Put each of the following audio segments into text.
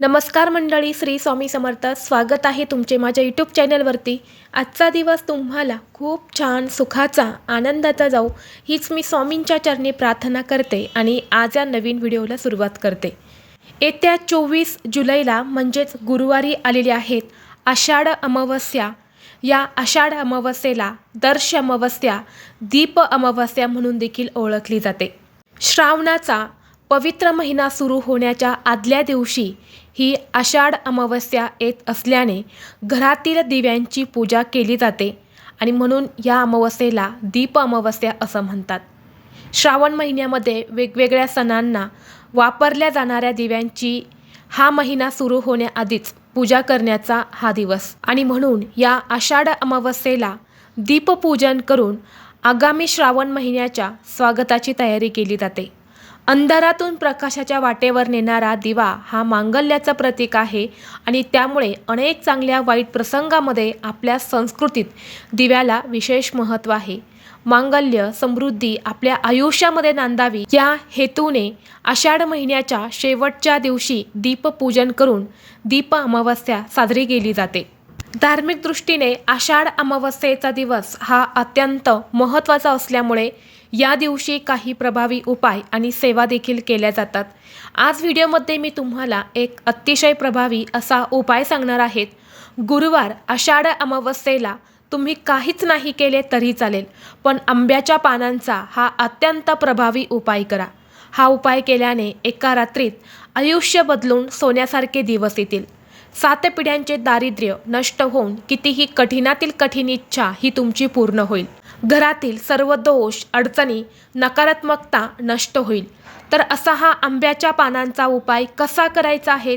नमस्कार मंडळी श्री स्वामी समर्थ. स्वागत आहे तुमचे माझ्या यूट्यूब चॅनलवरती आजचा दिवस तुम्हाला खूप छान सुखाचा आनंदाचा जाऊ हीच मी स्वामींच्या चरणी प्रार्थना करते आणि आज या नवीन व्हिडिओला सुरुवात करते. येत्या चोवीस जुलैला म्हणजेच गुरुवारी आलेले आहेत आषाढ अमावस्या. या आषाढ अमावस्येला दर्श अमावस्या दीप अमावस्या म्हणून देखील ओळखली जाते. श्रावणाचा पवित्र महिना सुरू होण्याच्या आदल्या दिवशी ही आषाढ अमावस्या येत असल्याने घरातील दिव्यांची पूजा केली जाते आणि म्हणून या अमावस्येला दीप अमावस्या असं म्हणतात. श्रावण महिन्यामध्ये वेगवेगळ्या सणांना वापरल्या जाणाऱ्या दिव्यांची हा महिना सुरू होण्याआधीच पूजा करण्याचा हा दिवस. आणि म्हणून या आषाढ अमावस्येला दीपपूजन करून आगामी श्रावण महिन्याच्या स्वागताची तयारी केली जाते. अंधारातून प्रकाशाच्या वाटेवर नेणारा दिवा हा मांगल्याचं प्रतीक आहे आणि त्यामुळे अनेक चांगल्या वाईट प्रसंगामध्ये आपल्या संस्कृतीत दिव्याला विशेष महत्त्व आहे. मांगल्य समृद्धी आपल्या आयुष्यामध्ये नांदावी या हेतूने आषाढ महिन्याच्या शेवटच्या दिवशी दीपपूजन करून दीप अमावस्या साजरी केली जाते. धार्मिक दृष्टीने आषाढ अमावस्येचा दिवस हा अत्यंत महत्त्वाचा असल्यामुळे या दिवशी काही प्रभावी उपाय आणि सेवा देखील केल्या जातात. आज व्हिडिओमध्ये मी तुम्हाला एक अतिशय प्रभावी असा उपाय सांगणार आहेत. गुरुवार आषाढ अमावस्येला तुम्ही काहीच नाही केले तरी चालेल पण आंब्याच्या पानांचा हा अत्यंत प्रभावी उपाय करा. हा उपाय केल्याने एका रात्रीत आयुष्य बदलून सोन्यासारखे दिवस येतील. सात पिढ्यांचे दारिद्र्य नष्ट होऊन कितीही कठीणातील कठीण इच्छा ही तुमची पूर्ण होईल. घरातील सर्व दोष अडचणी नकारात्मकता नष्ट होईल. तर असा हा आंब्याच्या पानांचा उपाय कसा करायचा आहे?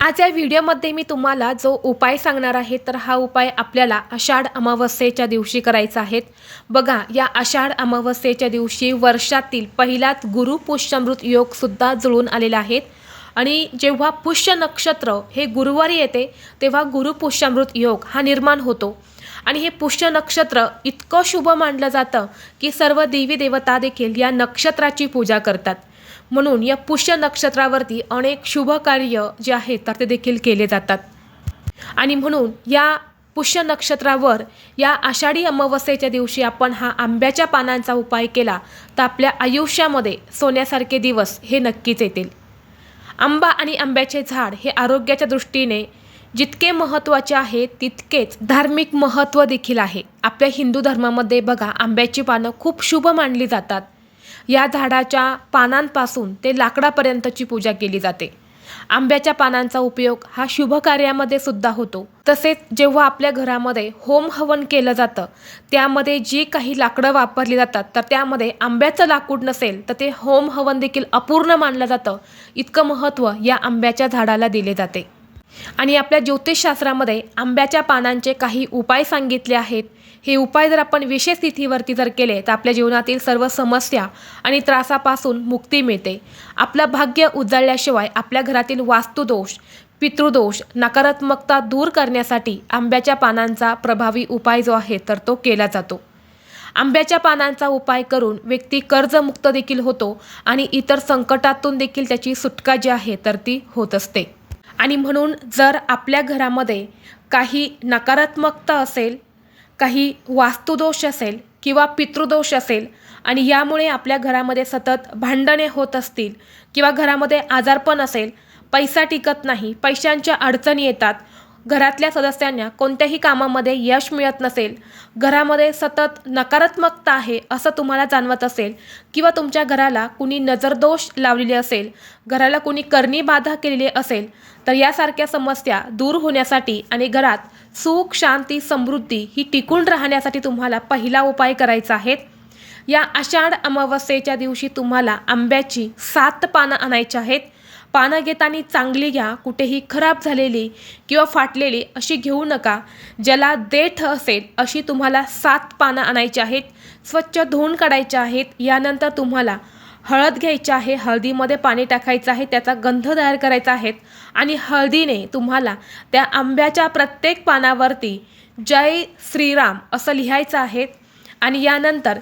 आज या व्हिडिओमध्ये मी तुम्हाला जो उपाय सांगणार आहे तर हा उपाय आपल्याला आषाढ अमावस्येच्या दिवशी करायचा आहे. बघा या आषाढ अमावस्येच्या दिवशी वर्षातील पहिलाच गुरु पुष्यमृत योगसुद्धा जुळून आलेले आहेत आणि जेव्हा पुष्य नक्षत्र हे गुरुवारी येते तेव्हा गुरु पुष्यमृत योग हा निर्माण होतो. आणि हे पुष्य नक्षत्र इतकं शुभ मानलं जातं की सर्व देवी देवता देखील या नक्षत्राची पूजा करतात. म्हणून या पुष्य नक्षत्रावरती अनेक शुभ कार्य जे आहेत तर ते देखील केले जातात. आणि म्हणून या पुष्य नक्षत्रावर या आषाढी अमावस्येच्या दिवशी आपण हा आंब्याच्या पानांचा उपाय केला तर आपल्या आयुष्यामध्ये सोन्यासारखे दिवस हे नक्कीच येतील. आंबा आणि आंब्याचे झाड हे आरोग्याच्या दृष्टीने जितके महत्त्वाचे आहे तितकेच धार्मिक महत्त्व देखील आहे. आपल्या हिंदू धर्मामध्ये बघा आंब्याची पानं खूप शुभ मानली जातात. या झाडाच्या पानांपासून ते लाकडापर्यंतची पूजा केली जाते. आंब्याच्या पानांचा उपयोग हा शुभ कार्यामध्ये सुद्धा होतो. तसेच जेव्हा आपल्या घरामध्ये होम हवन केलं जातं त्यामध्ये जी काही लाकडं वापरली जातात तर त्यामध्ये आंब्याचं लाकूड नसेल तर ते होम हवन देखील अपूर्ण मानलं जातं. इतकं महत्त्व या आंब्याच्या झाडाला दिले जाते. आणि आपल्या ज्योतिषशास्त्रामध्ये आंब्याच्या पानांचे काही उपाय सांगितले आहेत. हे उपाय जर आपण विशेष तिथीवरती जर केले तर आपल्या जीवनातील सर्व समस्या आणि त्रासापासून मुक्ती मिळते. आपलं भाग्य उजळल्याशिवाय आपल्या घरातील वास्तुदोष पितृदोष नकारात्मकता दूर करण्यासाठी आंब्याच्या पानांचा प्रभावी उपाय जो आहे तर तो केला जातो. आंब्याच्या पानांचा उपाय करून व्यक्ती कर्जमुक्त देखील होतो आणि इतर संकटातून देखील त्याची सुटका जी आहे तर ती होत असते. आणि म्हणून जर आपल्या घरामध्ये काही नकारात्मकता असेल काही वास्तुदोष असेल किंवा पितृदोष असेल आणि यामुळे आपल्या घरामध्ये सतत भांडणे होत असतील किंवा घरामध्ये आजारपण असेल पैसा टिकत नाही पैशांच्या अडचणी येतात घरातल्या सदस्यांना कोणत्याही कामामध्ये यश मिळत नसेल घरामध्ये सतत नकारात्मकता आहे असं तुम्हाला जाणवत असेल किंवा तुमच्या घराला कुणी नजरदोष लावलेले असेल घराला कुणी करणी बाधा केलेली असेल तर यासारख्या समस्या दूर होण्यासाठी आणि घरात सुख शांती समृद्धी ही टिकून राहण्यासाठी तुम्हाला पहिला उपाय करायचा आहे. या आषाढ अमावस्येच्या दिवशी तुम्हाला आंब्याची सात पानं आणायची आहेत. पानं घेताना चांगली घ्या कुठेही खराब झालेली किंवा फाटलेली अशी घेऊ नका. ज्याला देठ असेल अशी तुम्हाला सात पानं आणायची आहेत स्वच्छ धुवून काढायचे आहेत यानंतर तुम्हाला हळद घ्यायची आहे हळदीमध्ये पाणी टाकायचं आहे त्याचा गंध तयार करायचा आहे आणि हळदीने तुम्हाला त्या आंब्याच्या प्रत्येक पानावरती जय श्रीराम असं लिहायचं आहे. आणि यानंतर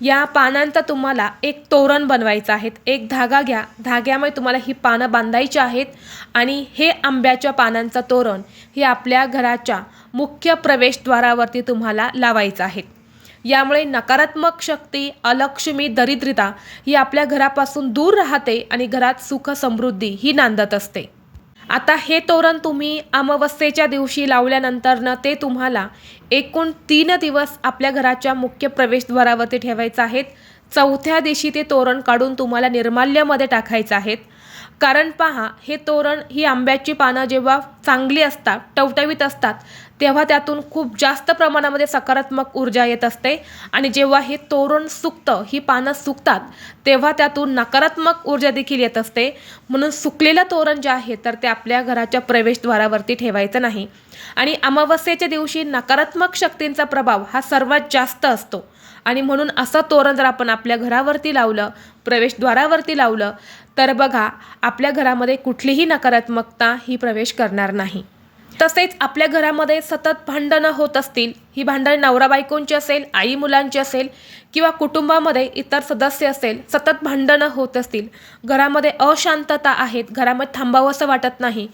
या पानांचा तुम्हाला एक तोरण बनवायचं आहे एक धागा घ्या. धाग्यामुळे तुम्हाला ही पानं बांधायची आहेत आणि हे आंब्याच्या पानांचं तोरण हे आपल्या घराच्या मुख्य प्रवेशद्वारावरती तुम्हाला लावायचं आहे यामुळे नकारात्मक शक्ती अलक्ष्मी दरिद्रता ही आपल्या घरापासून दूर राहते आणि घरात सुख समृद्धी ही नांदत असते. आता हे तोरण तुम्ही अमावस्येच्या दिवशी लावल्यानंतरनं ते तुम्हाला एकूण तीन दिवस आपल्या घराच्या मुख्य प्रवेशद्वारावरती ठेवायचं आहेत. चौथ्या दिवशी ते तोरण काढून तुम्हाला निर्माल्यमध्ये टाकायचं आहेत. कारण पहा हे तोरण ही आंब्याची पानं जेव्हा चांगली असतात टवटवीत असतात तेव्हा त्यातून खूप जास्त प्रमाणामध्ये सकारात्मक ऊर्जा येत असते. आणि जेव्हा हे तोरण सुकतं ही पानं सुकतात तेव्हा त्यातून नकारात्मक ऊर्जा देखील येत असते. म्हणून सुकलेलं तोरण जे आहे तर ते आपल्या घराच्या प्रवेशद्वारावरती ठेवायचं नाही. आणि अमावस्येच्या दिवशी नकारात्मक शक्तींचा प्रभाव हा सर्वात जास्त असतो. आणि म्हणून असं तोरण जर आपण आपल्या घरावरती लावलं प्रवेशद्वारावरती लावलं तर बघा आपल्या घरामध्ये कुठलीही नकारात्मकता ही प्रवेश करणार नाही. तसेच आपल्या घरामध्ये सतत भांडणं होत असतील ही भांडणं नवरा बायकोंची असेल आई मुलांची असेल किंवा कुटुंबामध्ये इतर सदस्य असेल सतत भांडणं होत असतील घरामध्ये अशांतता आहेत घरामध्ये थांबावं असं वाटत नाही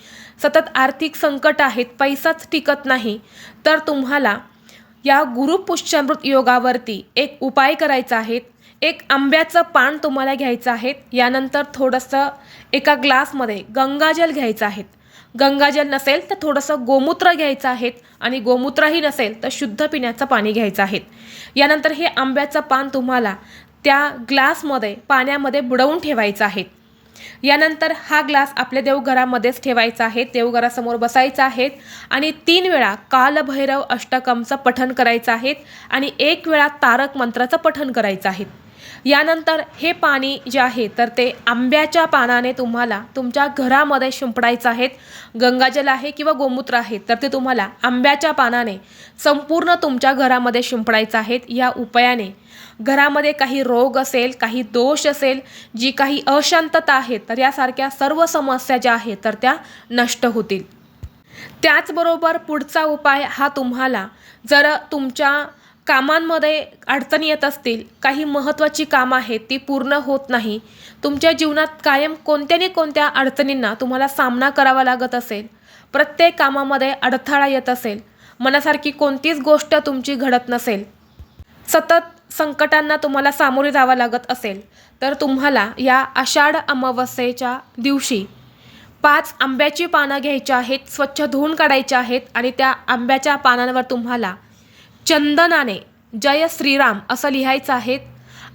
सतत आर्थिक संकट आहेत पैसाच टिकत नाही तर तुम्हाला या गुरुपुष्यामृत योगावरती एक उपाय करायचा आहे एक आंब्याचं पान तुम्हाला घ्यायचं आहे. यानंतर थोडंसं एका ग्लासमध्ये गंगाजल घ्यायचं आहे. गंगाजल नसेल तर थोडंसं गोमूत्र घ्यायचं आहे आणि गोमूत्रही नसेल तर शुद्ध पिण्याचं पाणी घ्यायचं आहे. यानंतर हे आंब्याचं पान तुम्हाला त्या ग्लासमध्ये पाण्यामध्ये बुडवून ठेवायचं आहे. यानंतर हा ग्लास आपल्या देवघरामध्येच ठेवायचा आहे. देवघरासमोर बसायचा आहे आणि तीन वेळा कालभैरव अष्टकमचं पठण करायचं आहे आणि एक वेळा तारक मंत्राचं पठण करायचं आहे. यानंतर हे पाणी जे आहे तर ते आंब्याच्या पानाने तुम्हाला तुमच्या घरामध्ये शिंपडायचं आहे. गंगाजल आहे किंवा गोमूत्र आहे तर ते तुम्हाला आंब्याच्या पानाने संपूर्ण तुमच्या घरामध्ये शिंपडायचं आहे. या उपायाने घरामध्ये काही रोग असेल काही दोष असेल जी काही अशांतता आहे तर यासारख्या सर्व समस्या ज्या आहेत तर त्या नष्ट होतील. त्याचबरोबर पुढचा उपाय हा तुम्हाला जर तुमच्या कामांमध्ये अडचणी येत असतील काही महत्त्वाची कामं आहेत ती पूर्ण होत नाही तुमच्या जीवनात कायम कोणत्या ना कोणत्या अडचणींना तुम्हाला सामना करावा लागत असेल प्रत्येक कामामध्ये अडथळा येत असेल मनासारखी कोणतीच गोष्ट तुमची घडत नसेल सतत संकटांना तुम्हाला सामोरे जावं लागत असेल तर तुम्हाला या आषाढ अमावस्येच्या दिवशी पाच आंब्याची पानं घ्यायची आहेत स्वच्छ धुवून काढायची आहेत आणि त्या आंब्याच्या पानांवर तुम्हाला चंदनाने जय श्रीराम असं लिहायचं आहे.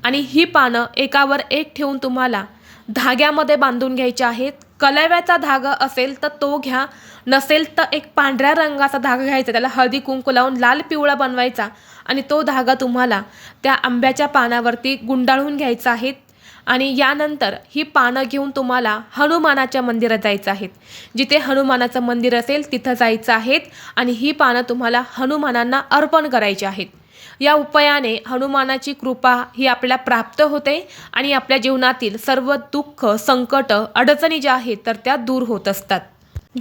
आणि ही पानं एकावर एक ठेवून तुम्हाला धाग्यामध्ये बांधून घ्यायची आहेत. कलव्याचा धागा असेल तर तो घ्या. नसेल तर एक पांढऱ्या रंगाचा धागा घ्यायचा. त्याला हळदी कुंकू लावून लाल पिवळा बनवायचा. आणि तो धागा तुम्हाला त्या आंब्याच्या पानावरती गुंडाळून घ्यायचा आहे. आणि यानंतर ही पानं घेऊन तुम्हाला हनुमानाच्या मंदिरात जायचं आहेत. जिथे हनुमानाचं मंदिर असेल तिथं जायचं आहेत आणि ही पानं तुम्हाला हनुमानांना अर्पण करायची आहेत. या उपायाने हनुमानाची कृपा ही आपल्याला प्राप्त होते आणि आपल्या जीवनातील सर्व दुःख संकट अडचणी ज्या आहेत तर त्या दूर होत असतात.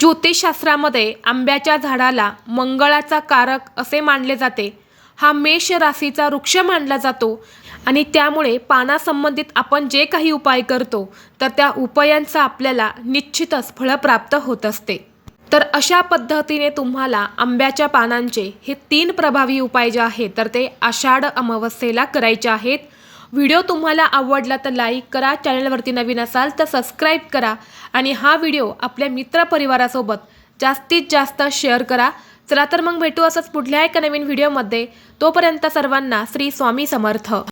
ज्योतिषशास्त्रामध्ये आंब्याच्या झाडाला मंगळाचा कारक असे मानले जाते. हा मेष राशीचा वृक्ष मानला जातो. आणि त्यामुळे पानासंबंधित आपण जे काही उपाय करतो तर त्या उपायांचा आपल्याला निश्चितच फळं प्राप्त होत असते. तर अशा पद्धतीने तुम्हाला आंब्याच्या पानांचे हे तीन प्रभावी उपाय जे आहेत तर ते आषाढ अमावस्येला करायचे आहेत. व्हिडिओ तुम्हाला आवडला तर लाईक करा चॅनलवरती नवीन असाल तर सबस्क्राईब करा आणि हा व्हिडिओ आपल्या मित्रपरिवारासोबत जास्तीत जास्त शेअर करा. चला तर मग भेटू असंच पुढल्या एका नवीन व्हिडिओमध्ये. तोपर्यंत सर्वांना श्री स्वामी समर्थ.